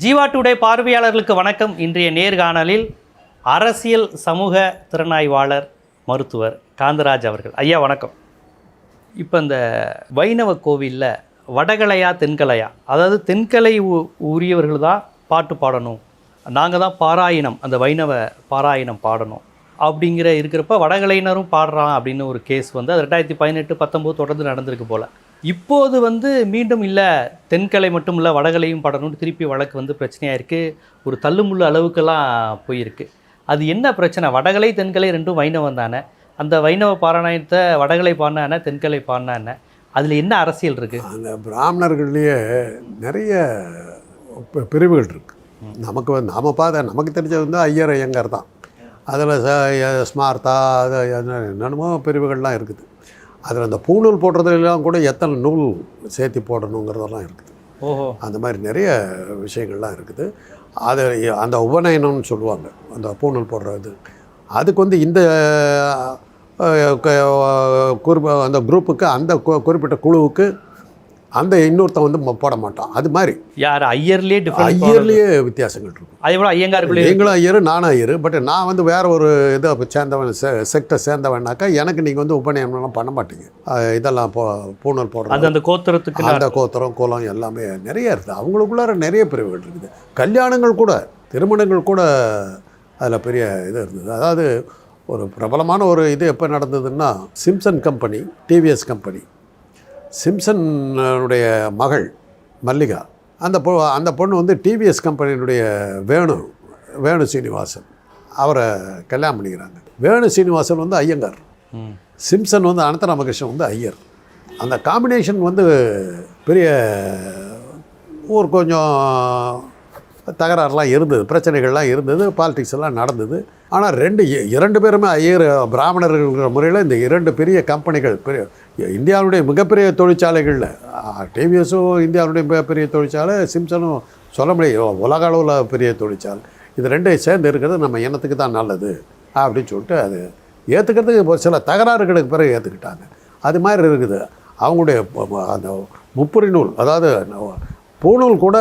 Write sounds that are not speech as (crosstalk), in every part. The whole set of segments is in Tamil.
ஜீவா டுடே பார்வையாளர்களுக்கு வணக்கம். இன்றைய நேர்காணலில் அரசியல் சமூக திறனாய்வாளர் மருத்துவர் காந்தராஜ் அவர்கள். ஐயா வணக்கம். இப்போ இந்த வைணவ கோவிலில் வடகலையா தென்கலையா? அதாவது தென்கலை உ- உரியவர்கள் தான் பாட்டு பாடணும். நாங்கள் தான் பாராயணம் அந்த வைணவ பாராயணம் பாடணும். அப்படிங்கிற இருக்கிறப்ப வடகலையினரும் பாடுறான் அப்படின்னு ஒரு கேஸ் வந்து அது ரெண்டாயிரத்தி பதினெட்டு பத்தொம்போது தொடர்ந்து நடந்திருக்கு போல். இப்போது வந்து மீண்டும் இல்லை தென்கலை மட்டும் இல்லை வடகலையும் பாடணும்னு திருப்பி வழக்கு வந்து பிரச்சனையாக இருக்குது ஒரு தள்ளுமுள்ளு அளவுக்கெல்லாம் போயிருக்கு. அது என்ன பிரச்சனை? வடகலை தென்கலை ரெண்டும் வைணவம் தானே. அந்த வைணவ பாராயணத்தை வடகலை பாடினா என்ன தென்கலை பாடினா என்ன? அதில் என்ன அரசியல் இருக்குது அந்த பிராமணர்கள்லேயே நிறைய பிரிவுகள் இருக்குது நமக்கு வந்து நாம பார்த்த நமக்கு தெரிஞ்சது வந்து ஐயர் ஐயங்கார் தான். அதில் ஸ்மார்த்தா அது என்ன- என்னென்னமோ பிரிவுகள்லாம் இருக்குது. அதில் அந்த பூணூல் போடுறதுலாம் கூட எத்தனை நூல் சேர்த்து போடணுங்கிறதெல்லாம் இருக்குது. ஓஹோ. அந்த மாதிரி நிறைய விஷயங்கள்லாம் இருக்குது. அது அந்த உபநயனம்னு சொல்லுவாங்க. அந்த பூணூல் போடுறது அதுக்கு வந்து இந்த அஹ், க- குறிப்ப அந்த குரூப்புக்கு அந்த குறிப்பிட்ட குழுவுக்கு அந்த இன்னொருத்தன் வந்து போட மாட்டான் அது மாதிரி. யார்? ஐயர்லேயே ஐயர்லேயே வித்தியாசங்கள் இருக்கும். அதே போல் ஐயங்காருக்குள்ளே நீங்களும் ஐயர் நானும் ஐயர் பட் நான் வந்து வேற ஒரு இதை சேர்ந்தவன் செ செக்டை சேர்ந்தவனாக்கா எனக்கு நீங்கள் வந்து உபநயனம்லாம் பண்ண மாட்டீங்க. இதெல்லாம் போ பூணல் போடுறது. அது அந்த கோத்திரத்துக்கு அந்த கோத்திரம் குலம் எல்லாமே நிறைய இருக்குது அவங்களுக்குள்ளார நிறைய பிரிவுகள் இருக்குது. கல்யாணங்கள் கூட திருமணங்கள் கூட அதில் பெரிய இது இருந்தது. அதாவது ஒரு பிரபலமான ஒரு இது எப்போ நடந்ததுன்னா சிம்சன் கம்பெனி டிவிஎஸ் கம்பெனி. சிம்சனுடைய மகள் மல்லிகா அந்த பொ அந்த பொண்ணு வந்து டிவிஎஸ் கம்பெனியினுடைய வேணு வேணு சீனிவாசன். அவரை கல்யாணம் பண்ணிக்கிறாங்க. வேணு சீனிவாசன் வந்து ஐயங்கார். சிம்சன் வந்து அனந்த ராமகிருஷ்ணன் வந்து ஐயர். அந்த காம்பினேஷன் வந்து பெரிய ஒரு கொஞ்சம் தகராறுலாம் இருந்தது பிரச்சனைகள்லாம் இருந்தது பாலிடிக்ஸ் எல்லாம் நடந்தது. ஆனால் ரெண்டு இரண்டு பேருமே ஐயர் பிராமணர்கள்ங்கிற முறையில் இந்த இரண்டு பெரிய கம்பெனிகள் பெரிய இந்தியாவுடைய மிகப்பெரிய தொழிற்சாலைகளில் டிவிஎஸும் இந்தியாவுடைய மிகப்பெரிய தொழிற்சாலை சிம்சனும் சொல்ல முடியும். உலக அளவில் பெரிய தொழிற்சாலை. இது ரெண்டையும் சேர்ந்து இருக்கிறது நம்ம இனத்துக்கு தான் நல்லது அப்படின்னு சொல்லிட்டு அது ஏற்றுக்கிறதுக்கு ஒரு சில தகராறுகளுக்கு பிறகு ஏற்றுக்கிட்டாங்க அது மாதிரி இருக்குது. அவங்களுடைய அந்த முப்புரி நூல் அதாவது பூநூல் கூட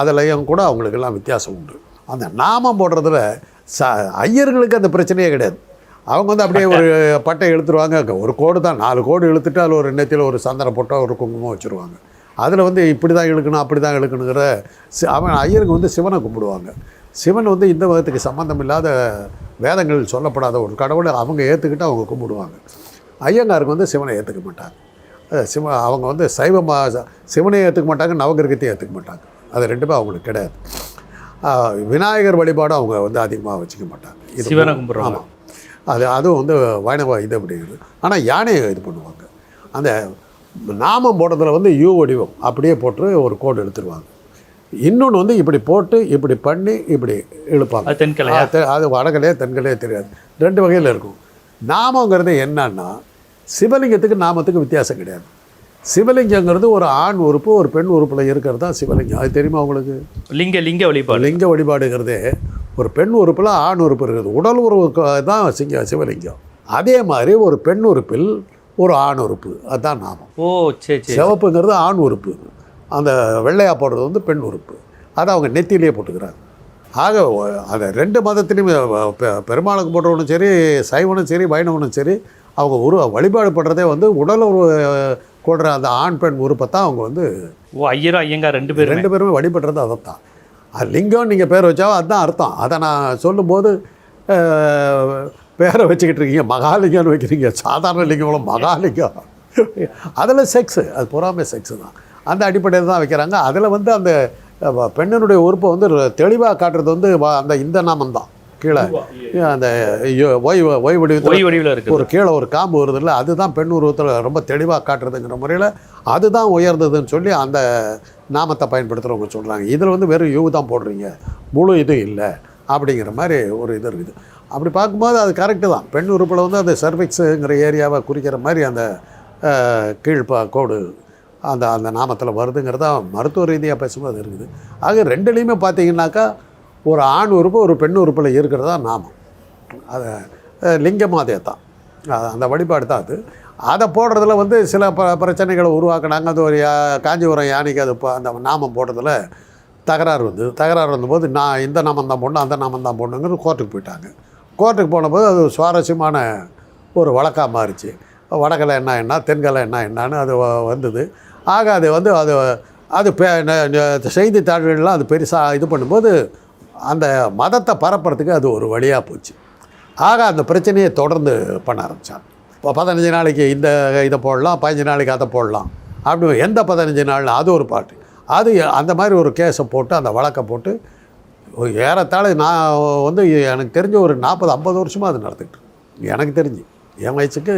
அதிலையும் கூட அவங்களுக்கெல்லாம் வித்தியாசம் உண்டு. அந்த நாமம் போடுறதுல ச ஐயர்களுக்கு அந்த பிரச்சனையே கிடையாது. அவங்க வந்து அப்படியே ஒரு பட்டை இழுத்துருவாங்க. ஒரு கோடு தான். நாலு கோடு இழுத்துட்டு அதில் ஒரு நெத்தியில் ஒரு சந்தன போட்டோ ஒரு குங்குமம் வச்சுருவாங்க. அதில் வந்து இப்படி தான் இழுக்கணும் அப்படி தான் இழுக்கணுங்கிற சி- அவன் ஐயருக்கு வந்து சிவனை கும்பிடுவாங்க. சிவன் வந்து இந்த மதத்துக்கு சம்மந்தம் இல்லாத வேதங்கள் சொல்லப்படாத ஒரு கடவுளை அவங்க ஏற்றுக்கிட்டு அவங்க கும்பிடுவாங்க. ஐயங்காருக்கு வந்து சிவனை ஏற்றுக்க மாட்டாங்க. சிவ அவங்க வந்து சைவமா சிவனை ஏற்றுக்க மாட்டாங்க நவகிரகத்தையும் ஏற்றுக்க மாட்டாங்க. அது ரெண்டுமே அவங்களுக்கு கிடையாது. விநாயகர் வழிபாடும் அவங்க வந்து அதிகமாக வச்சுக்க மாட்டாங்க. ஆமாம் அது அதுவும் வந்து வைணவ இது அப்படிங்கிறது ஆனால் யானையை இது பண்ணுவாங்க. அந்த நாமம் போடுறதுல வந்து யூ வடிவம். அப்படியே போட்டு ஒரு கோடு எடுத்துருவாங்க. இன்னொன்று வந்து இப்படி போட்டு இப்படி பண்ணி இப்படி இழுப்பாங்க. அது தென்கலையா? அது வடகலையே தென்கலையே தெரியாது. ரெண்டு வகையில் இருக்கும். நாமங்கிறது என்னன்னா சிவலிங்கத்துக்கு நாமத்துக்கு வித்தியாசம் கிடையாது. சிவலிங்கங்கிறது ஒரு ஆண் உறுப்பு ஒரு பெண் உறுப்பில் இருக்கிறது தான் சிவலிங்கம். அது தெரியுமா உங்களுக்கு? லிங்க லிங்க வழிபாடு. லிங்க வழிபாடுங்கிறதே ஒரு பெண் உறுப்பில் ஆண் உறுப்பு இருக்குது. உடல் உறவுக்கு தான் சிங்க சிவலிங்கம். அதே மாதிரி ஒரு பெண் உறுப்பில் ஒரு ஆண் உறுப்பு. அதுதான் நாமம். ஓ சரி சிவப்புங்கிறது ஆண் உறுப்பு. அந்த வெள்ளையா போடுறது வந்து பெண் உறுப்பு. அதை அவங்க நெத்தியிலே போட்டுக்கிறாங்க. ஆக அதை ரெண்டு மதத்திலையும் பெருமாளுக்கு போடுறவனும் சரி சைவனும் சரி வைணவனும் சரி அவங்க உரு வழிபாடு பண்ணுறதே வந்து உடல் கொடுற அந்த ஆண் பெண் உறுப்பை தான் அவங்க வந்து ஓ ஐயரும் ஐயங்கார் ரெண்டு பேரும். ரெண்டு பேருமே வழிபடுறது அதை தான் அது லிங்கம் நீங்கள் பேர் வச்சாவோ அதுதான் அர்த்தம். அதை நான் சொல்லும்போது பேரை வச்சுக்கிட்டு இருக்கீங்க மகாலிங்கம்னு வைக்கிறீங்க. சாதாரண லிங்கம் மகாலிங்கம். அதில் செக்ஸு அது பொறாமை செக்ஸு தான். அந்த அடிப்படையில் தான் வைக்கிறாங்க. அதில் வந்து அந்த பெண்ணினுடைய உறுப்பை வந்து தெளிவாக காட்டுறது வந்து அந்த இந்த நாமம் தான் கீழே. அந்த ஐயோ- ஒய் ஒய் வடிவத்தில் ஒய் வடிவில் இருக்கு ஒரு கீழே ஒரு காம்பு வருது இல்லை அதுதான் பெண் உருவத்தில் ரொம்ப தெளிவாக காட்டுறதுங்கிற முறையில் அதுதான் உயர்ந்ததுன்னு சொல்லி அந்த நாமத்தை பயன்படுத்துகிறவங்க சொல்கிறாங்க இதில் வந்து வெறும் யூ தான் போடுறீங்க. முழு இது இல்லை. அப்படிங்கிற மாதிரி ஒரு இது இருக்குது. அப்படி பார்க்கும்போது அது கரெக்டு தான். பெண் உறுப்பில் வந்து அந்த சர்விக்ஸுங்கிற ஏரியாவை குறிக்கிற மாதிரி அந்த கீழ்ப்பா கோடு அந்த அந்த நாமத்தில் வருதுங்கிறதா மருத்துவ ரீதியாக பேசும்போது இருக்குது. ஆக ரெண்டுலேயுமே பார்த்தீங்கன்னாக்கா ஒரு ஆண் உறுப்பு ஒரு பெண் உறுப்பில் இருக்கிறதா நாமம். அதை லிங்கமாதே லிங்கம் அதே தான் அந்த வழிபாடு தான் அது. அதை போடுறதுல வந்து சில ப பிரச்சனைகளை உருவாக்குனாங்க. அது ஒரு யா- காஞ்சிபுரம் யானைக்கு அது இப்போ அந்த நாமம் போடுறதுல தகராறு வந்தது. தகராறு வந்தபோது நான் இந்த நாமம் தான் போடணும் அந்த நாமம் தான் போடணுங்கிறது கோர்ட்டுக்கு போயிட்டாங்க. கோர்ட்டுக்கு போனபோது அது சுவாரஸ்யமான ஒரு வழக்காக மாறிச்சு. வடகலை என்ன என்ன தென்கலை என்ன என்னன்னு அது வந்தது. ஆக அது வந்து அது அது பெ- செய்தித்தாள்கள்லாம் அது பெருசாக இது பண்ணும்போது அந்த மதத்தை பரப்புறதுக்கு அது ஒரு வழியாக போச்சு. ஆக அந்த பிரச்சனையை தொடர்ந்து பண்ண ஆரம்பித்தான் இப்போ பதினஞ்சு நாளைக்கு இந்த இதை போடலாம் பதினஞ்சு நாளைக்கு அதை போடலாம் அப்படி எந்த பதினஞ்சு நாள் அது ஒரு பாட்டு. அது அந்த மாதிரி ஒரு கேஸை போட்டு அந்த வழக்கை போட்டு ஏறத்தாழ நான் வந்து எனக்கு தெரிஞ்ச ஒரு நாற்பது ஐம்பது வருஷமாக அது நடந்துக்கிட்டு எனக்கு தெரிஞ்சு. என் வயசுக்கு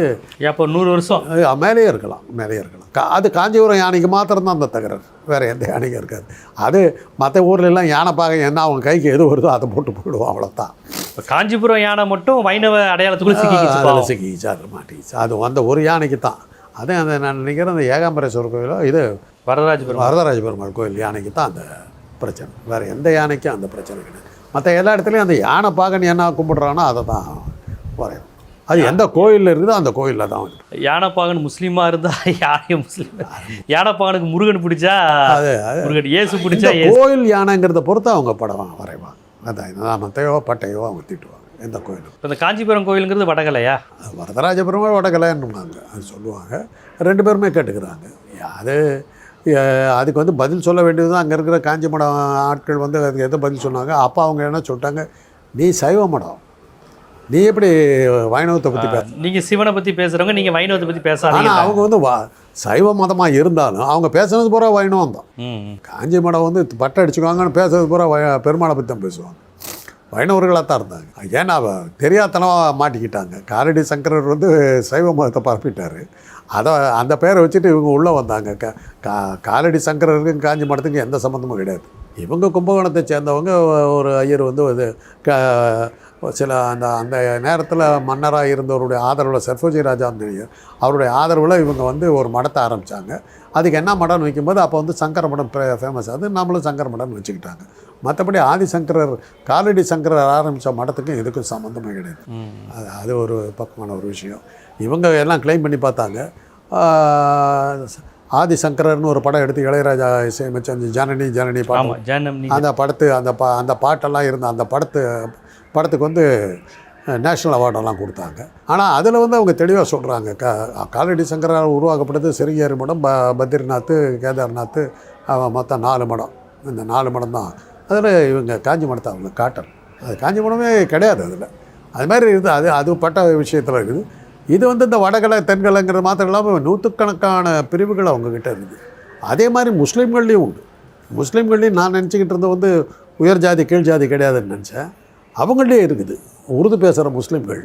அப்போ நூறு வருஷம்? மேலேயே இருக்கலாம் மேலேயே இருக்கலாம். கா- அது காஞ்சிபுரம் யானைக்கு மாத்திரம்தான் அந்த தகராறு வேறு எந்த யானைக்கும் இருக்காது. அது மற்ற ஊர்ல எல்லாம் யானை பார்க்க என்ன அவங்க கைக்கு எது வருதோ அதை போட்டு போயிடுவோம் அவ்வளோதான் இப்போ காஞ்சிபுரம் யானை மட்டும் வைணவ அடையாளத்துக்குள்ள அதில். சிக்கிச்சு அது மாட்டிக்கிச்சு. அது அந்த ஒரு யானைக்கு தான் அதே அந்த நான் நினைக்கிறேன் அந்த ஏகாம்பரேஸ்வரர் கோயிலோ இது வரதராஜபுரம் வரதராஜ பெருமாள் கோயில் யானைக்கு தான் அந்த பிரச்சனை. வேறு எந்த யானைக்கும் அந்த பிரச்சனை கிடையாது. மற்ற எல்லா இடத்துலையும் அந்த யானை பார்க்க நீ என்ன கும்பிட்றானோ அதை தான் வரையும் அது எந்த கோயிலில் இருக்குதோ அந்த கோயிலில் தான் யானைப்பாகன் முஸ்லீமா இருந்தா யானை முஸ்லீம். யானைப்பாகனுக்கு முருகன் பிடிச்சா அது முருகன் இயேசு இந்த பிடிச்சா கோயில் யானைங்கிறத பொறுத்து அவங்க படம் வரைவாங்க அதான் நாமத்தையோ பட்டையோ அவங்க தீட்டுவாங்க எந்த கோயிலும். இப்போ இந்த காஞ்சிபுரம் கோயிலுங்கிறது வடகலையா? அது வரதராஜ பெருமாள் வடகலைன்னுவாங்க அது சொல்லுவாங்க. ரெண்டு பேருமே கேட்டுக்கிறாங்க. அது அதுக்கு வந்து பதில் சொல்ல வேண்டியது தான். அங்கே இருக்கிற காஞ்சி மடம் ஆட்கள் வந்து அதுக்கு எது பதில் சொன்னாங்க? அப்போ அவங்க என்ன சொல்லிட்டாங்க? நீ சைவ மடம். நீ எப்படி வைணவத்தை பற்றி பேச நீங்க சிவனை பத்தி பேசுறவங்க நீங்க வைணவத்தை பத்தி பேசாதீங்க. ஆனால் அவங்க வந்து வா சைவ மதமாக இருந்தாலும் அவங்க பேசுனது பூரா வைணவம் தான். காஞ்சி மடம் வந்து பட்டை அடிச்சுக்குவாங்கன்னு பேசுறது பூரா வை- பெருமாளை பற்றி தான் பேசுவாங்க. வைணவர்களாக தான் இருந்தாங்க. ஏன்னா தெரியாதனமாக மாட்டிக்கிட்டாங்க. காலடி சங்கரர் வந்து சைவ மதத்தை பரப்பிட்டார். அதை அந்த பேரை வச்சுட்டு இவங்க உள்ளே வந்தாங்க. க கா காலடி சங்கரருக்கும் காஞ்சி மடத்துக்கும் எந்த சம்மந்தமும் கிடையாது. இவங்க கும்பகோணத்தை சேர்ந்தவங்க ஒரு ஐயர் வந்து இது க சில அந்த அந்த நேரத்தில் மன்னராக இருந்தவருடைய ஆதரவில் சர்ஃபோஜி ராஜா ஐயர் அவருடைய ஆதரவில் இவங்க வந்து ஒரு மடத்தை ஆரம்பித்தாங்க அதுக்கு என்ன மடம்னு வைக்கும்போது அப்போ வந்து சங்கர மடம் ஃபேமஸ் அது நம்மளும் சங்கர மடம்னு வச்சுக்கிட்டாங்க. மற்றபடி ஆதிசங்கரர் காலடி சங்கரர் ஆரம்பித்த மடத்துக்கும் இதுக்கும் சம்மந்தமே கிடையாது. அது அது ஒரு பக்கமான ஒரு விஷயம். இவங்க எல்லாம் க்ளைம் பண்ணி பார்த்தாங்க. ஆதிசங்கரர்னு ஒரு படம் எடுத்து இளையராஜா இசையமைச்ச அந்த ஜனனி ஜனனி நீ அந்த படத்து அந்த ப அந்த பாட்டெல்லாம் இருந்த அந்த படத்து படத்துக்கு வந்து நேஷ்னல் அவார்டெல்லாம் கொடுத்தாங்க. ஆனால் அதில் வந்து அவங்க தெளிவாக சொல்கிறாங்க க காலடி சங்கரால் உருவாக்கப்பட்டது சிறுங்கேரி மடம் ப பத்ரிநாத் கேதார்நாத் மொத்தம் நாலு மடம். இந்த நாலு மடம் தான். அதில் இவங்க காஞ்சி மடத்தை அவங்க காட்டல் அது காஞ்சி மடமே கிடையாது அதில். அது மாதிரி இருக்குது அது அது பட்ட விஷயத்தில் இருக்குது. இது வந்து இந்த வடகலை தென்கலைங்கிறது மாத்திரம் இல்லாமல் நூற்றுக்கணக்கான பிரிவுகள் அவங்கக்கிட்ட இருக்குது. அதே மாதிரி முஸ்லீம்கள்லேயும் உண்டு. முஸ்லீம்கள்லேயும் நான் நினச்சிக்கிட்டு இருந்த வந்து உயர் ஜாதி கீழ் ஜாதி கிடையாதுன்னு நினச்சேன். அவங்கள்டே இருக்குது. உருது பேசுகிற முஸ்லீம்கள்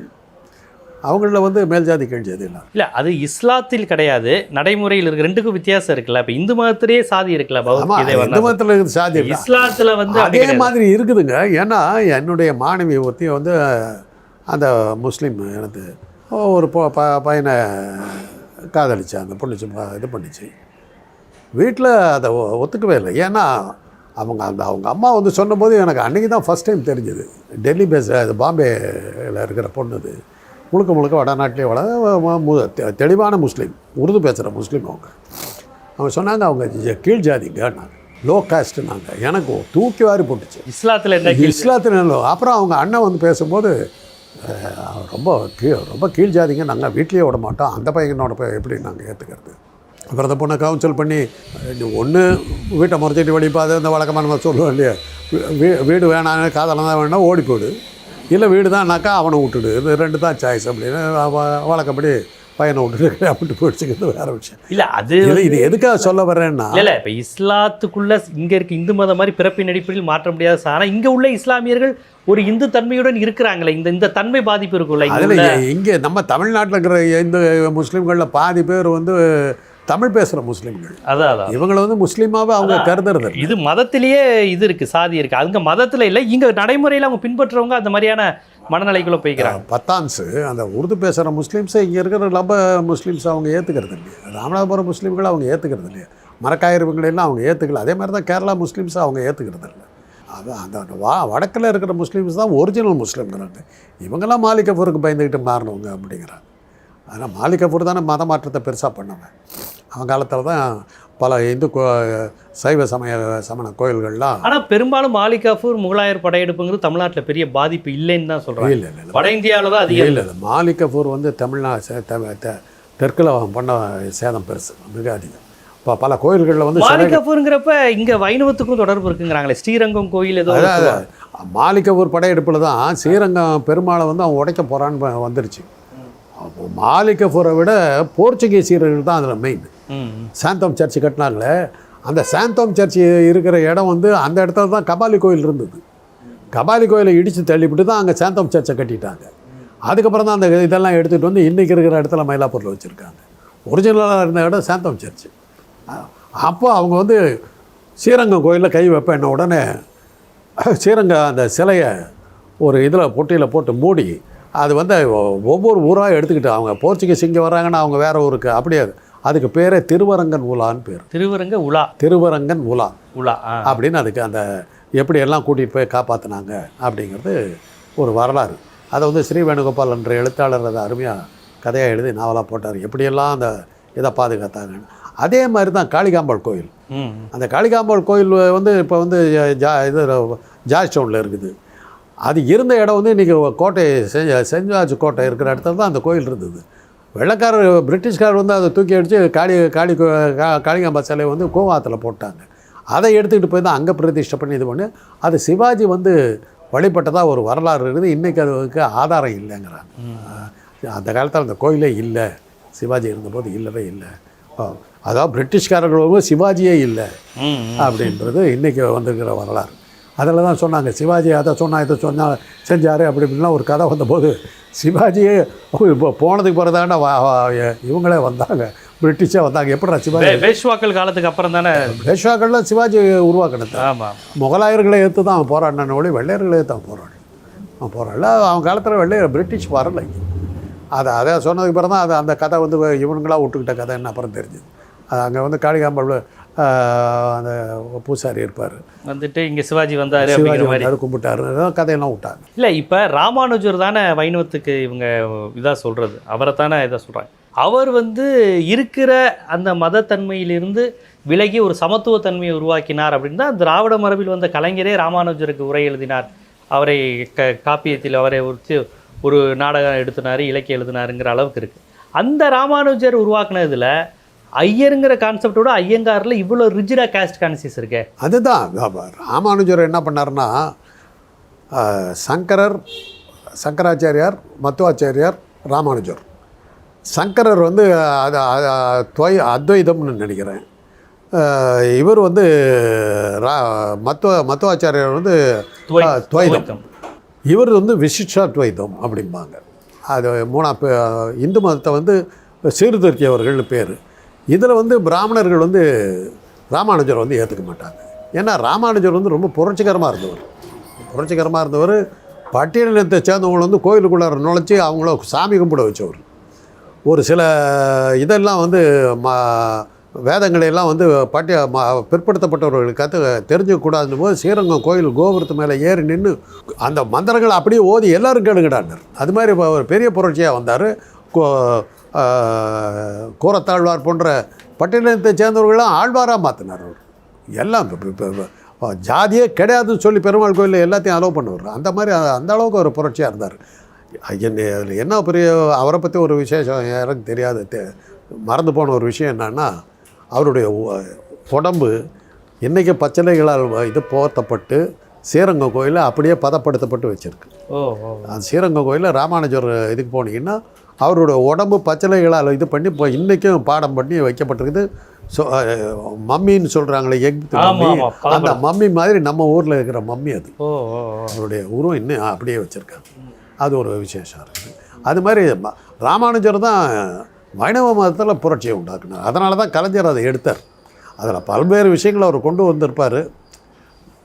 அவங்கள வந்து மேல் ஜாதி கீழ் ஜாதி எல்லாம். இல்ல அது இஸ்லாத்தில் கிடையாது. நடைமுறையில் இருக்கு. ரெண்டுக்கும் வித்தியாசம் இருக்குல்ல. இப்ப இந்து மதத்திலேயே சாதி இருக்குல்ல இந்து மதத்தில் இருக்குது சாதி இஸ்லாத்துல வந்து அதே. மாதிரி இருக்குதுங்க. ஏன்னா என்னுடைய மாணவி ஒருத்தி வந்து அந்த முஸ்லீம் எனக்கு ஒரு பையனை காதலிச்சு அந்த பொண்ணு சும்மா இது பண்ணிச்சு. வீட்டில் அதை ஒ- ஒத்துக்கவே இல்லை. ஏன்னா அவங்க அந்த அவங்க அம்மா வந்து சொன்னபோது எனக்கு அன்றைக்கி தான் ஃபஸ்ட் டைம் தெரிஞ்சுது. டெல்லி பேஸ் அது பாம்பேயில் இருக்கிற பொண்ணு அது. முழுக்க முழுக்க வடநாட்டிலே தெ- தெளிவான முஸ்லீம் உருது பேசுகிற முஸ்லீம் அவங்க. அவங்க சொன்னாங்க அவங்க கீழ் ஜாதிங்க லோ காஸ்ட்டுனாங்க எனக்கு தூக்கி வாரி போட்டுச்சு. இஸ்லாத்துல என்ன இஸ்லாத்தில். அப்புறம் அவங்க அண்ணன் வந்து பேசும்போது ரொம்ப கீழ் ரொம்ப கீழ் ஜாதிங்க நாங்கள் வீட்லேயே விட மாட்டோம். அந்த பையனோட போய் எப்படி நாங்கள் ஏற்றுக்கிறது அப்புறம் அந்த பொண்ணை கவுன்சில் பண்ணி ஒன்று வீட்டை முறைச்சிட்டு வெளிப்பாது இந்த வழக்கமாக நம்ம சொல்லுவோம் இல்லையா? வீ- வீடு வேணாம் காதலாம் தான் வேணா ஓடி போடு. இல்லை வீடு தான்னாக்கா அவனை விட்டுடு. இது ரெண்டு தான் சாய்ஸ் அப்படின்னு வழக்கப்படி பையனை விட்டுட்டு அப்படின்ட்டு போயிடுச்சுங்கிறது வேற விஷயம். இல்ல அது இது இது எதுக்காக சொல்ல வரேன்னா இல்ல இல்ல இப்ப இஸ்லாத்துக்குள்ள இங்க இருக்க இந்து மதம் மாதிரி பிறப்பின் அடிப்படையில் மாற்ற முடியாத சா- ஆனா இங்க உள்ள இஸ்லாமியர்கள் ஒரு இந்து தன்மையுடன் இருக்கிறாங்களே. இந்த இந்த தன்மை பாதிப்பு இருக்குல்ல அதில் இங்கே நம்ம தமிழ்நாட்டில் இருக்கிற இந்த முஸ்லீம்களில் பாதி பேர் வந்து தமிழ் பேசுகிற முஸ்லீம்கள். அதான் அதான். இவங்களை வந்து முஸ்லீமாவே அவங்க கருதுறது. இது மதத்திலேயே இது இருக்கு சாதி இருக்கு. அங்க மதத்துல இல்ல இங்க நடைமுறையில அவங்க பின்பற்றுறவங்க அந்த மாதிரியான மனநிலைக்குள்ள போய்க்கிறாங்க. பத்தான்ஸு அந்த உருது பேசுகிற முஸ்லீம்ஸை இங்கே இருக்கிற லப முஸ்லீம்ஸ் அவங்க ஏற்றுக்கிறது இல்லையா. ராமநாதபுரம் முஸ்லீம்களை அவங்க ஏற்றுக்கிறது இல்லையா. மரக்காயிரவங்களெல்லாம் அவங்க ஏற்றுக்கல அதே மாதிரி தான் கேரளா முஸ்லீம்ஸை அவங்க ஏற்றுக்கிறது இல்லை. அது அந்த வா வடக்கில் இருக்கிற முஸ்லீம்ஸ் தான் ஒரிஜினல் முஸ்லீம்ங்கிறாங்க இவங்கெல்லாம் மாலிக் கஃபூருக்கு பயந்துக்கிட்டு மாறினவங்க அப்படிங்கிறாங்க. ஆனால் மாலிக் கஃபூர் தானே மத மாற்றத்தை பெருசாக பண்ணவன். அவன் காலத்தில் தான் பல இந்து கோ சைவ சமய சமண கோயில்கள்லாம் ஆனா பெரும்பாலும் மாலிகாஃபூர் முகலாயர் படையெடுப்புங்கிறது தமிழ்நாட்டுல பெரிய பாதிப்பு இல்லைன்னு தான் சொல்றாங்க. இல்லை இல்லை வட இந்தியாவில தான் அதிகம் இல்லை இல்லை மாலிகபூர் வந்து தமிழ்நாடு தெற்கில் பண்ண சேதம் பெருசு மிக அதிகம். இப்போ பல கோயில்களில் வந்து சிலை மாலிகாஃபூருங்கிறப்ப இங்க வைணவத்துக்கும் தொடர்பு இருக்குங்கிறாங்களே. ஸ்ரீரங்கம் கோயில் ஏதோ மாலிகபூர் படையெடுப்பில் தான் ஸ்ரீரங்கம் பெருமாளை வந்து அவன் உடைக்க போகிறான்னு வந்துருச்சு. அப்போ மாலிகபூரை விட போர்ச்சுகீசியர்கள் தான் அதில் மெயின் சாந்தோம் சர்ச்சு கட்டினால அந்த சாந்தோம் சர்ச்சு இருக்கிற இடம் வந்து அந்த இடத்துல தான் கபாலி கோயில் இருந்தது. கபாலி கோயிலை இடித்து தள்ளிவிட்டு தான் அங்கே சாந்தோம் சர்ச்சை கட்டிட்டாங்க. அதுக்கப்புறம் தான் அந்த இதெல்லாம் எடுத்துகிட்டு வந்து இன்றைக்கி இருக்கிற இடத்துல மயிலாப்பூரில் வச்சுருக்காங்க. ஒரிஜினலாக இருந்த இடம் சாந்தோம் சர்ச் அப்போ அவங்க வந்து ஸ்ரீரங்கம் கோயிலில் கை வைப்பேன்ன உடனே ஸ்ரீரங்கம் அந்த சிலையை ஒரு இதில் பொட்டியில் போட்டு மூடி அது வந்து ஒவ்வொரு ஊராக எடுத்துக்கிட்டு அவங்க போர்ச்சுகீஸ் இங்கே வராங்கன்னா அவங்க வேறு ஊருக்கு அப்படியே அது. அதுக்கு பேரே திருவரங்கன் உலான்னு பேர். திருவரங்க உலா திருவரங்கன் உலா உலா. அப்படின்னு அதுக்கு அந்த எப்படி எல்லாம் கூட்டிகிட்டு போய் காப்பாற்றினாங்க அப்படிங்கிறது ஒரு வரலாறு. அதை வந்து ஸ்ரீ வேணுகோபால் என்ற எழுத்தாளர் அதை அருமையாக கதையாக எழுதி நாவலாக போட்டார். எப்படியெல்லாம் அந்த இதை பாதுகாத்தாங்கன்னு. அதே மாதிரி தான் காளிகாம்பாள் கோயில். அந்த காளிகாம்பாள் கோயில் வந்து இப்போ வந்து ஜா இது ஜார்ஜ் டவுனில் இருக்குது. அது இருந்த இடம் வந்து இன்றைக்கி கோட்டை செஞ்ச ஜார்ஜ் கோட்டை இருக்கிற இடத்துல தான் அந்த கோயில் இருந்தது. வெள்ளைக்காரர் பிரிட்டிஷ்காரர் வந்து அதை தூக்கி அடித்து காளி காளி காளிகாம்பா சிலையை வந்து கோவாத்தில் போட்டாங்க. அதை எடுத்துக்கிட்டு போய் தான் அங்கே பிரதிஷ்டை பண்ணி இது பண்ணி. அது சிவாஜி வந்து வழிபட்டதாக ஒரு வரலாறு இருக்குது. இன்றைக்கி அதுக்கு ஆதாரம் இல்லைங்கிறாங்க. அந்த காலத்தில் அந்த கோயிலே இல்லை. சிவாஜி இருந்தபோது இல்லவே இல்லை. அதாவது பிரிட்டிஷ்காரர்களும் சிவாஜியே இல்லை. அப்படின்றது இன்றைக்கி வந்திருக்கிற வரலாறு. அதில் தான் சொன்னாங்க. சிவாஜி அதை சொன்னா இதை சொன்னா செஞ்சார் அப்படி இப்படிலாம் ஒரு கதை வந்தபோது சிவாஜியே இப்போ போனதுக்கு பிறதாண்ட இவங்களே வந்தாங்க. பிரிட்டிஷே வந்தாங்க. எப்படிடா சிவாஜி? பேஷ்வாக்கள் காலத்துக்கு அப்புறம் தானே? பேஷ்வாக்கள்லாம் சிவாஜி உருவாக்கினது. ஆமா. முகலாயர்களை எடுத்து தான் அவன் போராடின ஒளி வெள்ளையர்களை எடுத்து அவன் போராடி. அவன் போராடல. அவன் காலத்தில் வெள்ளையர் பிரிட்டிஷ் வரலை. அதை அதை சொன்னதுக்கு பிறகு தான் அது அந்த கதை வந்து இவனுங்களா விட்டுக்கிட்ட கதைன்னு அப்புறம் தெரிஞ்சுது. அது அங்கே வந்து காளிகாம்பல் அந்த பூசாரி இருப்பார். வந்துட்டு இங்க சிவாஜி வந்தாரு சிவாஜி அப்படிங்கிற மாதிரி. வந்தாரு கும்பிட்டாரு. கதையெல்லாம் விட்டாங்க இல்ல இப்ப ராமானுஜர் தானே வைணவத்துக்கு இவங்க இதா சொல்றது. அவரை தானே இதை சொல்றாங்க. அவர் வந்து இருக்கிற அந்த மதத்தன்மையிலிருந்து விலகி ஒரு சமத்துவத்தன்மையை உருவாக்கினார் அப்படின்னு தான் திராவிட மரபில் வந்த கலைஞரே ராமானுஜருக்கு உரை எழுதினார். அவரை க காப்பியத்தில் அவரை ஒருத்தி ஒரு நாடகம் எடுத்தினார் இலக்கியம் எழுதினாருங்கிற அளவுக்கு இருக்கு. அந்த ராமானுஜர் உருவாக்குனதுல ஐயருங்கிற கான்செப்டோட ஐயங்காரில் இவ்வளோ ரிஜிடா காஸ்ட் கான்சியஸ் இருக்கே. அதுதான். ராமானுஜர் என்ன பண்ணாருன்னா ஆஹ், சங்கரர் சங்கராச்சாரியார் மத்துவாச்சாரியார் ராமானுஜர். சங்கரர் வந்து அது துவை அத்வைதம்னு நினைக்கிறேன். இவர் வந்து ரா மத்துவ மத்துவாச்சாரியார் வந்து துவைதம். இவர் வந்து விசிஷ்டாத்வைதம் அப்படிம்பாங்க. அது மூணா இந்து மதத்தை வந்து சீர்திருத்தியவர்கள்னு பேர். இதில் வந்து பிராமணர்கள் வந்து ராமானுஜர் வந்து ஏற்றுக்க மாட்டாங்க. ஏன்னா ராமானுஜர் வந்து ரொம்ப புரட்சிகரமாக இருந்தவர். புரட்சிகரமாக இருந்தவர். பட்டியலினத்தை சேர்ந்தவங்களை வந்து கோயிலுக்குள்ளார நுழைச்சி அவங்கள சாமி கும்பிட வச்சவர். ஒரு சில இதெல்லாம் வந்து ம வேதங்களையெல்லாம் வந்து பட்டிய ம பிற்படுத்தப்பட்டவர்களுக்கு கற்று தெரிஞ்சுக்கூடாதுன்னு போது ஸ்ரீரங்கம் கோயில் கோபுரத்து மேலே ஏறி நின்று அந்த மந்திரங்களை அப்படியே ஓதி எல்லாரும் கேளுங்கடான்னார். அது மாதிரி ஒரு பெரிய புரட்சியாக வந்தார். கோ கூரத்தாழ்வார் போன்ற பட்டியலத்தை சேர்ந்தவர்களாம் ஆழ்வாராக மாற்றினார் அவர். எல்லாம் இப்ப- ஜாதியே கிடையாதுன்னு சொல்லி பெருமாள் கோயிலில் எல்லாத்தையும் அலோவ் பண்ணுவார். அந்த மாதிரி அந்த அளவுக்கு ஒரு புரட்சியாக இருந்தார். என்ன அதில் என்ன பெரிய அவரை பற்றி ஒரு விசேஷம் எனக்கு தெரியாது. தெ- மறந்து போன ஒரு விஷயம் என்னன்னா அவருடைய உடம்பு இன்றைக்கி பச்சிலைகளால் இது போர்த்தப்பட்டு ஸ்ரீரங்கம் கோயிலில் அப்படியே பதப்படுத்தப்பட்டு வச்சுருக்கு. அந்த ஸ்ரீரங்கம் கோயிலில் ராமானுஜர் இதுக்கு போனீங்கன்னா அவருடைய உடம்பு பச்சிலைகளால் இது பண்ணி இப்போ இன்றைக்கும் பாடம் பண்ணி வைக்கப்பட்டிருக்குது. ஸோ மம்மின்னு சொல்கிறாங்களே எக் மம்மி. அந்த மம்மி மாதிரி நம்ம ஊரில் இருக்கிற மம்மி அது. அவருடைய உருவம் இன்னும் அப்படியே வச்சுருக்காங்க. அது ஒரு விசேஷம் இருக்குது. அது மாதிரி ராமானுஜர் தான் வைணவ மதத்தில் புரட்சியை உண்டாக்குனார். அதனால தான் கலைஞர் அதை எடுத்தார். அதில் பல்வேறு விஷயங்களை அவர் கொண்டு வந்திருப்பார்.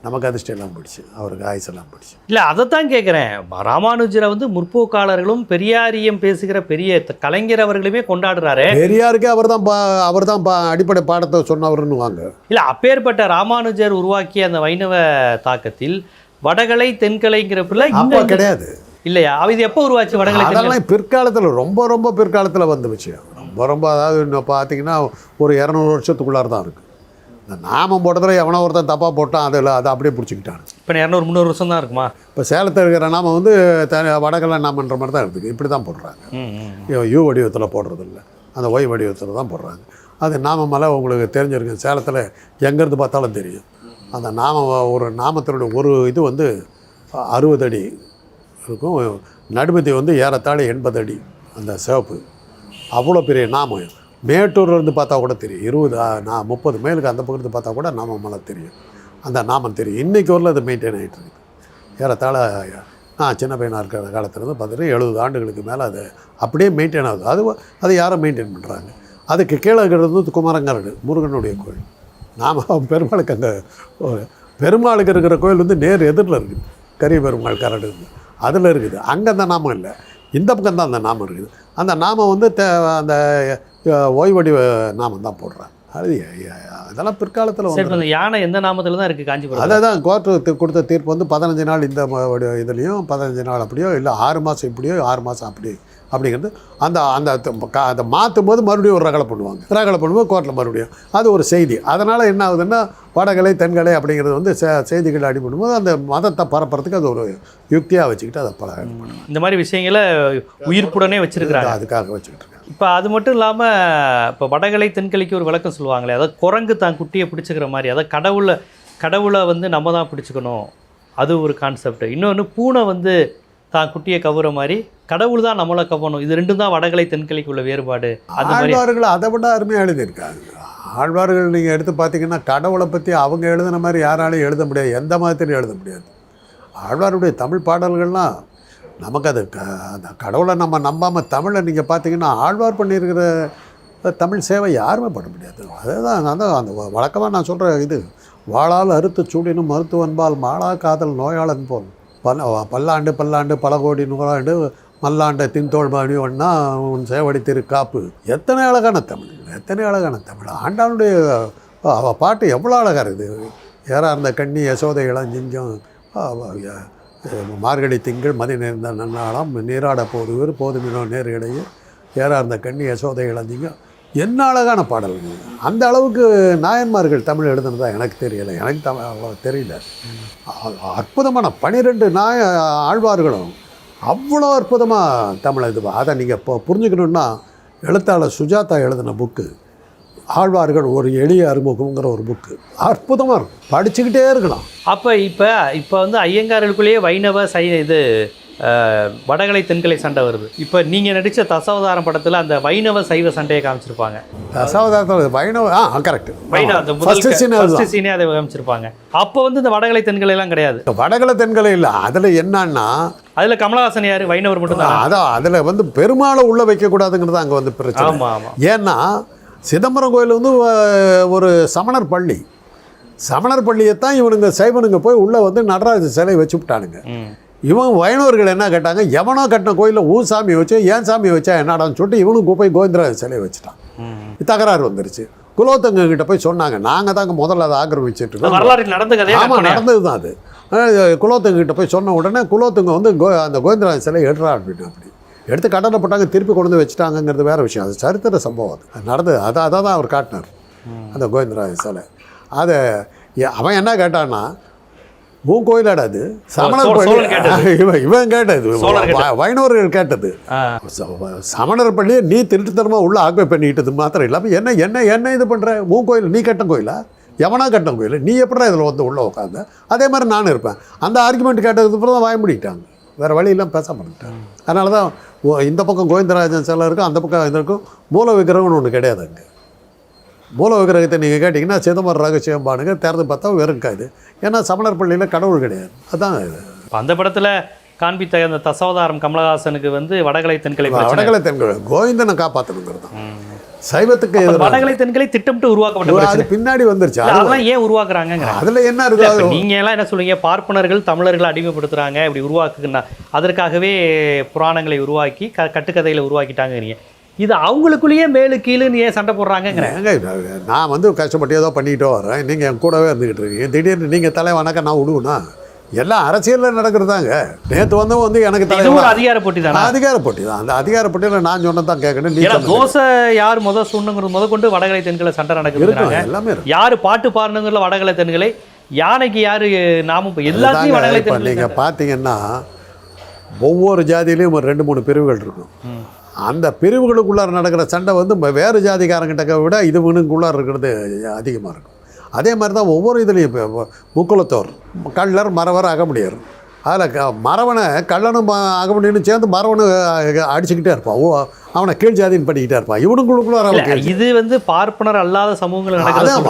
நமக்கு அதிர்ஷ்டம் எல்லாம் பிடிச்சி அவருக்கு ஆயுஸ் எல்லாம் பிடிச்சி இல்ல அதைத்தான் கேட்குறேன் ராமானுஜரை வந்து முற்போக்காளர்களும் பெரியாரியம் பேசுகிற பெரிய கலைஞர் அவர்களுமே கொண்டாடுறாரு. பெரியாருக்கே அவர் தான் பா அவர் தான் பா அடிப்படை பாடத்தை சொன்னவர்னு வாங்க இல்ல அப்பேற்பட்ட ராமானுஜர் உருவாக்கிய அந்த வைணவ தாக்கத்தில் வடகலை தென்கலைங்கிறப்பில் அப்போ கிடையாது. இல்லையா? அவ இது எப்போ உருவாச்சு வடகலை அதெல்லாம் பிற்காலத்தில் ரொம்ப ரொம்ப பிற்காலத்தில் வந்த விஷயம் ரொம்ப ரொம்ப ரொம்ப அதாவது இன்னும் பார்த்தீங்கன்னா ஒரு இரநூறு வருஷத்துக்குள்ளார தான் இருக்குது இந்த நாமம் போட்டதில் எவனோ ஒருத்தன் தப்பாக போட்டான் அதில் அதை அப்படியே பிடிச்சிக்கிட்டான். இப்போ இரநூறு முந்நூறு வருஷம் தான் இருக்குமா? இப்போ சேலத்தில் இருக்கிற நாமம் வந்து த வடகலை நாமன்ற மாதிரி தான் இருக்குது. இப்படி தான் போடுறாங்க யூ- வடிவத்தில் போடுறது இல்லை. அந்த ஒய் வடிவத்தில் தான் போடுறாங்க. அது நாமமலை உங்களுக்கு தெரிஞ்சிருக்கு சேலத்தில் எங்கேருந்து பார்த்தாலும் தெரியும். அந்த நாம ஒரு நாமத்தினுடைய ஒரு இது வந்து அறுபது அடி இருக்கும். நடுமதி வந்து ஏறத்தாழ எண்பது அடி. அந்த சிவப்பு. அவ்வளோ பெரிய நாமம் மேட்டூர்லேருந்து பார்த்தா கூட தெரியும். இருபது நான் முப்பது மைலுக்கு அந்த பக்கத்து பார்த்தா கூட நாம மலை தெரியும். அந்த நாமம் தெரியும். இன்றைக்கி வரல அது மெயின்டைன் ஆகிட்டு இருக்குது ஏறத்தாழ நான் சின்ன பையனாக இருக்கிற காலத்துலேருந்து பார்த்தீங்கன்னா எழுபது ஆண்டுகளுக்கு மேலே அது அப்படியே மெயின்டைன் ஆகுது. அது அதை யாரும் மெயின்டைன் பண்ணுறாங்க அதுக்கு கீழே இருக்கிறது வந்து குமரங்கரடு முருகனுடைய கோயில். நாம் பெருமாளுக்கு அங்கே பெருமாளுக்கு இருக்கிற கோயில் வந்து நேர் எதிரில் இருக்குது. கரிய பெருமாள் கரடு அதில் இருக்குது. அங்கே அந்த நாமம் இல்லை. இந்த பக்கம் தான் அந்த நாமம் இருக்குது. அந்த நாமம் வந்து தே அந்த ஓய்வடி நாமம் தான் போடுறாங்க. அது அதெல்லாம் பிற்காலத்தில் வந்து யானை எந்த நாமத்தில் தான் இருக்குது காஞ்சிபுரம் அதை தான் கோர்ட்டு கொடுத்த தீர்ப்பு வந்து பதினஞ்சு நாள் இந்த இதுலேயும் பதினஞ்சு நாள் அப்படியோ இல்லை ஆறு மாதம் இப்படியோ ஆறு மாதம் அப்படி அப்படிங்கிறது அந்த அந்த அதை மாற்றும் போது மறுபடியும் ஒரு ரகலை பண்ணுவாங்க. ரகலை பண்ணும்போது கோர்ட்டில் மறுபடியும். அது ஒரு செய்தி. அதனால் என்ன ஆகுதுன்னா வடகலை தென்கலை அப்படிங்கிறது வந்து செ- செய்திகள் அடிபடும்போது அந்த மதத்தை பரப்புறதுக்கு அது ஒரு யுக்தியாக வச்சுக்கிட்டு அதை பல இந்த மாதிரி விஷயங்களை உயிர்ப்புடனே வச்சிருக்கிறாங்க. அதுக்காக வச்சுக்கிட்டு இருக்காங்க இப்போ அது மட்டும் இல்லாமல் இப்போ வடகலை தென்கலைக்கு ஒரு விளக்கம் சொல்லுவாங்களே அதாவது குரங்கு தான் குட்டியை பிடிச்சிக்கிற மாதிரி அதாவது கடவுளை கடவுளை வந்து நம்ம தான் பிடிச்சிக்கணும். அது ஒரு கான்செப்ட் இன்னொன்று பூனை வந்து தான் குட்டியை கவுற மாதிரி கடவுள் தான் நம்மளை கவனும் இது ரெண்டும் தான் வடகலை தென்கலைக்கு உள்ள வேறுபாடு. அந்த மாதிரி ஆழ்வார்கள் அதை விட அருமையாக எழுதியிருக்காங்க. ஆழ்வார்கள் நீங்கள் எடுத்து பார்த்தீங்கன்னா கடவுளை பற்றி அவங்க எழுதின மாதிரி யாராலையும் எழுத முடியாது. எந்த மதத்திலையும் எழுத முடியாது. ஆழ்வாருடைய தமிழ் பாடல்கள்லாம் நமக்கு அது க அந்த கடவுளை நம்ம நம்பாமல் தமிழை நீங்கள் பார்த்தீங்கன்னா ஆழ்வார் பண்ணியிருக்கிற தமிழ் சேவை யாருமே பண்ண முடியாது. அதுதான் அதான் அந்த வழக்கமாக நான் சொல்கிற இது. வாழால் அறுத்து சூடினும் மருத்துவன்பால் மாளா காதல் நோயாளன் போல். பல பல்லாண்டு பல்லாண்டு பல கோடி நூறாண்டு மல்லாண்ட தின்தோள் மணி ஒன்னா உன் சேவடி திருக்காப்பு எத்தனை அழகான தமிழ் எத்தனை அழகான தமிழ். ஆண்டாளுடைய அவள் பாட்டு எவ்வளோ அழகாக இருக்குது. ஏறா இருந்த கண்ணி யசோதை இளஞ்சிங்கம் மார்கழி திங்கள் மதி நேர்ந்த நன்னாளாம் நீராட போதுவர் போதுமினோ நேர் இடையே. ஏறா இருந்த கண்ணி யசோதை இளஞ்சிங்கம் என்ன அழகான பாடல்கள். அந்த அளவுக்கு நாயன்மார்கள் தமிழ் எழுதுனதா எனக்கு தெரியலை. எனக்கு தமிழ் அவ்வளோ தெரியல. அற்புதமான பனிரெண்டு நாய ஆழ்வார்களும் அவ்வளோ அற்புதமாக தமிழ் இது அதை நீங்கள் இப்போ புரிஞ்சுக்கணுன்னா எழுத்தாளர் சுஜாதா எழுதின புக்கு ஆழ்வார்கள் ஒரு எளிய அறிமுகம்ங்கிற ஒரு புக்கு. அற்புதமாக இருக்கும். படிச்சுக்கிட்டே இருக்கலாம். அப்போ இப்போ இப்போ வந்து ஐயங்கார்களுக்குள்ளேயே வைணவ சை இது வடகலை தென்கலை சண்டை வருது. இப்போ நீங்கள் நடித்த தசாவதாரம் படத்தில் அந்த வைணவ சைவ சண்டையை காமிச்சிருப்பாங்க. தசாவதாரத்தில் வைணவ ஆ கரெக்ட் வைணவ சீன் அதை காமிச்சிருப்பாங்க. அப்போ வந்து இந்த வடகலை தென்கலை எல்லாம் கிடையாது. வடகலை தென்கலை இல்லை அதில் என்னன்னா அதில் கமலஹாசன் யார்? வைணவர் மட்டும் தான்? அதான் அதில் வந்து பெருமாளை உள்ளே வைக்கக்கூடாதுங்கிறது அங்கே வந்து பிரச்சனை. ஆமாம் ஆமாம் ஏன்னா சிதம்பரம் கோயில் வந்து ஒரு சமணர் பள்ளி. சமணர் பள்ளியைத்தான் இவனுங்க சைவனுங்க போய் உள்ளே வந்து நடராஜ சிலை வச்சு விட்டானுங்க. இவன் வைணவர்கள் என்ன கேட்டாங்க? எவனோ கட்டின கோயிலில் ஊ சாமி வச்சு ஏன் சாமி வச்சா என்னடான்னு சொல்லிட்டு இவனுக்கு போய் கோவிந்தராஜ சிலையை வச்சுட்டான். தகராறு வந்துருச்சு. குலோத்தங்க கிட்ட போய் சொன்னாங்க. நாங்கள் தாங்க முதல்ல அதை ஆக்கிரமிச்சிட்டு இருக்கோம். ஆமாம்? நடந்தது தான் அது. குலோத்துங்க கிட்ட போய் சொன்ன உடனே குலோத்துங்க வந்து கோ அந்த கோவிந்தராஜ சிலை எடுறா அப்படின்னு அப்படி. எடுத்து கடனை போட்டாங்க திருப்பி கொண்டு வந்து வச்சுட்டாங்கங்கிறது வேற விஷயம். அது சரித்திர சம்பவம் அது. நடந்தது. அதை அதை தான் அவர் காட்டினார். அந்த கோவிந்தராஜ சிலை. அதை அவன் என்ன கேட்டான்னா உன் கோயிலாடா அது. சமணர் பள்ளி. இவன் (laughs) இவன் கேட்டது. வைணவர்கள் கேட்டது. சமணர் பள்ளியை நீ திருட்டுத்தனமாக உள்ள ஆக்குபை பண்ணிக்கிட்டது மாத்திரம் இல்லாமல் என்ன என்ன என்ன இது பண்ணுற உன் கோயில் நீ கட்ட கோயிலா? எவனா கட்டம் கோயில்? நீ எப்படா இதில் வந்து உள்ளே உட்காந்த அதே மாதிரி நானும் இருப்பேன். அந்த ஆர்குமெண்ட் கேட்டதுக்கு அப்புறம் தான் வாய முடிக்கிட்டாங்க. வேறு வழியெல்லாம் பேச மாட்டேன் அதனால தான் இந்த பக்கம் கோவிந்தராஜன் சிலை இருக்கும் அந்த பக்கம் இது இருக்கும். மூல விக்கிரகம்னு ஒன்று கிடையாது அங்கே. மூல விக்கிரகத்தை நீங்கள் கேட்டிங்கன்னா சிதம்பரம் ரகசியம் பானுங்க திறந்து பார்த்தா வெறும் இருக்காது ஏன்னா சமணர் பள்ளியில் கடவுள் கிடையாது. அதான் இது. இப்ப அந்த படத்துல காண்பித்த அந்த தசாவதாரம் கமலஹாசனுக்கு வந்து வடகலை தென்கலை வடகலை தென்கொழி கோவிந்தனை காப்பாற்றணுங்கிறது. சைவத்துக்கு வடகலை தென்கலை திட்டமிட்டு உருவாக்கப்பட்ட அது பின்னாடி வந்துருச்சு. அதெல்லாம் ஏன் உருவாக்குறாங்க அதுல என்ன இருக்கு? நீங்க எல்லாம் என்ன சொல்றீங்க? பார்ப்பனர்கள் தமிழர்களை அடிமைப்படுத்துறாங்க இப்படி உருவாக்குன்னா அதற்காகவே புராணங்களை உருவாக்கி க கட்டுக்கதைகளை உருவாக்கிட்டாங்க இது அவங்களுக்குள்ளேயே மேலு கீழுன்னு ஏன் சண்டை போடுறாங்கங்கிற நான் வந்து கஷ்டப்பட்டு ஏதோ பண்ணிக்கிட்டோ வரேன் நீங்கள் என் கூடவே இருந்துக்கிட்டு இருக்கீங்க. திடீர்னு நீங்கள் தலை வணக்கம் நான் விடுவேனா எல்லாம் அரசியலில் நடக்கிறதாங்க. நேற்று வந்து வந்து எனக்கு இது ஒரு தலைவா அதிகார போட்டி தானே? அதிகார போட்டி தான். அந்த அதிகார போட்டியில் நான் சொன்னதான் கேட்கணும் நீ சொன்னது. தோசை யார் முத சுண்ணுங்கிறது முத கொண்டு வடகலை தென்களை சண்டை நடக்குதுங்கிறாங்க. எல்லாமே யாரு பாட்டு பாடணுங்கிறதுல வடகலை தென்களை யானைக்கு யாரு நாமும் எல்லாத்தையும் வடகலை தென்களை நீங்க பார்த்தீங்கன்னா ஒவ்வொரு ஜாதியிலையும் ஒரு ரெண்டு மூணு பிரிவுகள் இருக்கும். அந்த பிரிவுகளுக்குள்ளார நடக்கிற சண்டை வந்து வேறு ஜாதிக்காரங்கிட்ட விட இதுவனுக்குள்ளார இருக்கிறது அதிகமாக இருக்கும். அதே மாதிரி தான் ஒவ்வொரு இதுலேயும் இப்போ முக்குளத்தோர் கள்ளர் மறவர் அகமுடியர். அதில் க மறவனை கள்ளனும் ம- அகமுடியனும் சேர்ந்து மறவனை அ- அடிச்சுக்கிட்டே இருப்பான் ஓ அவனை கீழ் ஜாதின்னு பண்ணிக்கிட்டே இருப்பான் கீழ் இது வந்து பார்ப்பனர் அல்லாத சமூகங்கள்.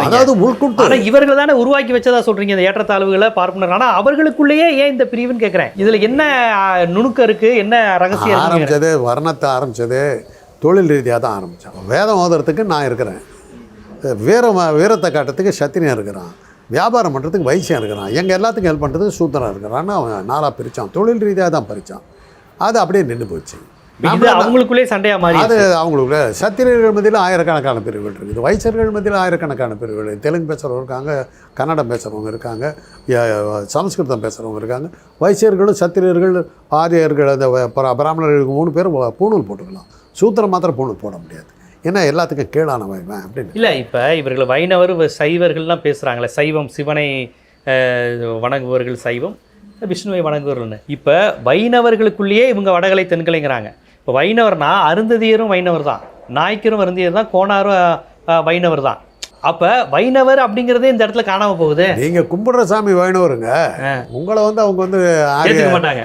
அதாவது உள்குட்டு ஆனா இவர்கள் தானே உருவாக்கி வச்சதா சொல்றீங்க இந்த ஏற்றத்தாழ்வுகளை பார்ப்பனர். ஆனா அவர்களுக்குள்ளேயே ஏன் இந்த பிரிவுன்னு கேக்குறேன். இதுல என்ன நுணுக்கம் இருக்கு? என்ன ரகசியம் ஆரம்பிச்சது வர்ணத்தை ஆரம்பிச்சது தொழில் ரீதியாக தான் ஆரம்பித்தான் வேதம் ஓதுறதுக்கு நான் இருக்கிறேன். வீரம் வீரத்தை காட்டுறதுக்கு சத்திரியன் இருக்கிறான். வியாபாரம் பண்ணுறதுக்கு வைசியம் இருக்கிறான் எங்கள் எல்லாத்துக்கும் ஹெல்ப் பண்ணுறதுக்கு சூத்திரன் இருக்கிறான்னு அவன் நாளாக பிரித்தான் தொழில் ரீதியாக தான் பிரித்தான் அது அப்படியே நின்று போச்சு. அவங்களுக்குள்ளே சண்டையா மாறி அது அவங்களுக்கு சத்திரியர்கள் மத்தியில் ஆயிரக்கணக்கான பிரிவுகள் இருக்குது வைசர்கள் மத்தியில் ஆயிரக்கணக்கான பிரிவுகள். தெலுங்கு பேசுகிறவங்க இருக்காங்க கன்னடம் பேசுகிறவங்க இருக்காங்க சமஸ்கிருதம் பேசுகிறவங்க இருக்காங்க. வைசியர்களும் சத்திரியர்கள் ஆரியர்கள் அந்த வ- பிர- பிராமணர்களுக்கு மூணு பேர் பூணூல் போட்டுக்கலாம். சூத்திரம் மாத்திரம் பூணூல் போட முடியாது. ஏன்னா எல்லாத்துக்கும் கீழானவன் இவன் அப்படின்னு. இல்லை இப்போ இவர்கள் வைணவர் வ- சைவர்கள்லாம் பேசுகிறாங்களே சைவம் சிவனை வணங்குபவர்கள் சைவம் விஷ்ணுவை வணங்குவர்கள்னு இப்போ வைணவர்களுக்குள்ளேயே இவங்க வடகலை தென்கலைங்கிறாங்க. இப்போ வைணவர்னா அருந்ததியரும் வைணவர் தான் நாய்க்கரும் அருந்தியர் தான் கோணாரும் வைணவர் தான் அப்ப வைணவர் அப்படிங்கிறதே இந்த இடத்துல காணாம போகுது. நீங்கள் கும்பிடுற சாமி வேணுவருங்க. உங்களை வந்து அவங்க வந்து ஏத்துக்க மாட்டாங்க.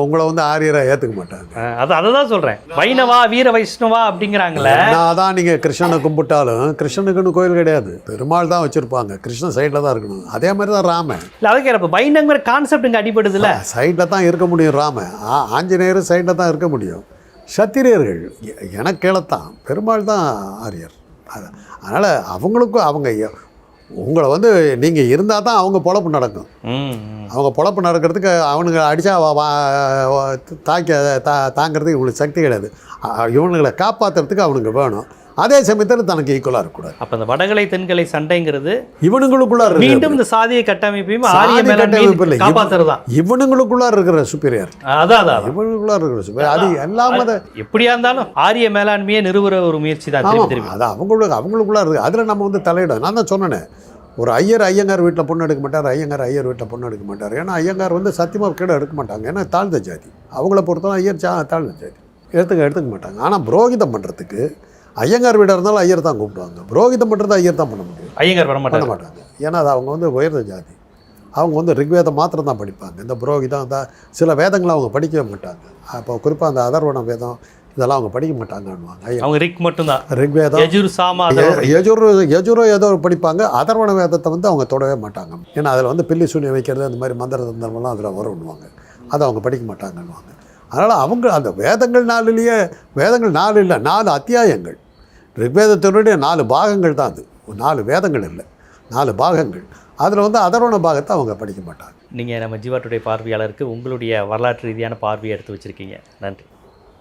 உங்களை வந்து ஆரியராக ஏற்றுக்க மாட்டாங்க. அது அதை தான் சொல்றேன். வைணவா வீர வைஷ்ணவா அப்படிங்கிறாங்களே என்னதான் நீங்கள் கிருஷ்ணனை கும்பிட்டாலும் கிருஷ்ணனுக்குன்னு கோயில் கிடையாது. பெருமாள் தான் வச்சுருப்பாங்க. கிருஷ்ணன் சைடில் தான் இருக்கணும். அதே மாதிரி தான் ராமன். இல்ல அதுக்கு இப்ப வைணங்கிற கான்செப்ட் இங்க அடிபடுதுல சைடில் தான் இருக்க முடியும் ராமன். ஆஞ்சநேயர் சைடில் தான் இருக்க முடியும். சத்திரியர்கள் எ- எனக்கு கீழத்தான் பெருமாள் தான் ஆரியர். அது அதனால் அவங்களுக்கும் அவங்க உங்களை வந்து நீங்கள் இருந்தால் தான் அவங்க பொழப்பு நடக்கும். அவங்க பொழப்பு நடக்கிறதுக்கு அவனுங்க அடித்தா தாக்க தா தாங்கிறதுக்கு இவங்களுக்கு சக்தி கிடையாது. இவனுங்களை காப்பாற்றுறதுக்கு அவனுங்க வேணும். அதே சமயத்தில் தனக்கு ஈக்குவலாக இருக்கக்கூடாது. அப்ப இந்த வடகலை தென்கலை சண்டைங்கிறது இவனுங்களுக்குள்ளார மீண்டும் இந்த சாதிய கட்டமைப்பையும் ஆரிய கட்டமைப்பு இல்லை. காப்பாத்துறதுதான் இவனுங்களுக்குள்ளார இருக்கிற சுப்பீரியர் அதான் அதான். இவனுக்குள்ளார இருக்கிற சுப்பீரியர் அது எல்லாம் எப்படியா இருந்தாலும் ஆரிய மேலாண்மையை நிறுவுற ஒரு முயற்சி தான் அது அவங்களுக்கு அவங்களுக்குள்ள இருக்குது அதில் நம்ம வந்து தலையிட நான் தான் சொன்னேனே. ஒரு ஐயர் ஐயங்கார் வீட்டில் பொண்ணு எடுக்க மாட்டார் ஐயங்கார் ஐயர் வீட்டில் பொண்ணு எடுக்க மாட்டார். ஏன்னா ஐயங்கார் வந்து சத்தியமாக கீழே எடுக்க மாட்டாங்க. ஏன்னா தாழ்ந்த ஜாதி. அவங்கள பொறுத்தவரை ஐயர் சா தாழ்ந்த ஜாதி. எடுத்துக்க எடுத்துக்க மாட்டாங்க. ஆனால் புரோகிதம் பண்ணுறதுக்கு ஐயங்கார் வீடாக இருந்தாலும் ஐயர் தான் கூப்பிடுவாங்க. புரோகிதம் பண்ணுறது ஐயர் தான் பண்ண முடியும். ஐயங்கார் வர பண்ண மாட்டாங்க. ஏன்னா அது அவங்க வந்து உயர்ந்த ஜாதி. அவங்க வந்து ரிக்வேதம் மாத்திரம் தான் படிப்பாங்க. இந்த புரோகிதம் அந்த சில வேதங்களை அவங்க படிக்கவே மாட்டாங்க. அப்போ குறிப்பாக அந்த அதர்வண வேதம் இதெல்லாம் அவங்க படிக்க மாட்டாங்கன்னுவாங்க. அவங்க ரிக் மட்டும்தான். ரிக்வேதம் யஜுர் சாமா. யஜுர் யஜுரோ ஏதோ படிப்பாங்க. அதர்வண வேதத்தை வந்து அவங்க தொடவே மாட்டாங்க. ஏன்னா அதில் வந்து பில்லி சூனியம் வைக்கிறது அந்த மாதிரி மந்திர தந்திரமெல்லாம் அதில் வரும்னுவாங்க. அதை அவங்க படிக்க மாட்டாங்கன்னுவாங்க. அதனால் அவங்க அந்த வேதங்கள் நாலுலேயே வேதங்கள் நாலு இல்லை நாலு அத்தியாயங்கள். ரிக்வேதத்தினுடைய நாலு பாகங்கள் தான் அது. நாலு வேதங்கள் இல்லை. நாலு பாகங்கள். அதில் வந்து அதரோண பாகத்தை அவங்க படிக்க மாட்டாங்க. நீங்கள் நம்ம ஜீவாட்டுடைய பார்வையாளருக்கு உங்களுடைய வரலாற்று ரீதியான பார்வையை எடுத்து வச்சிருக்கீங்க. நன்றி.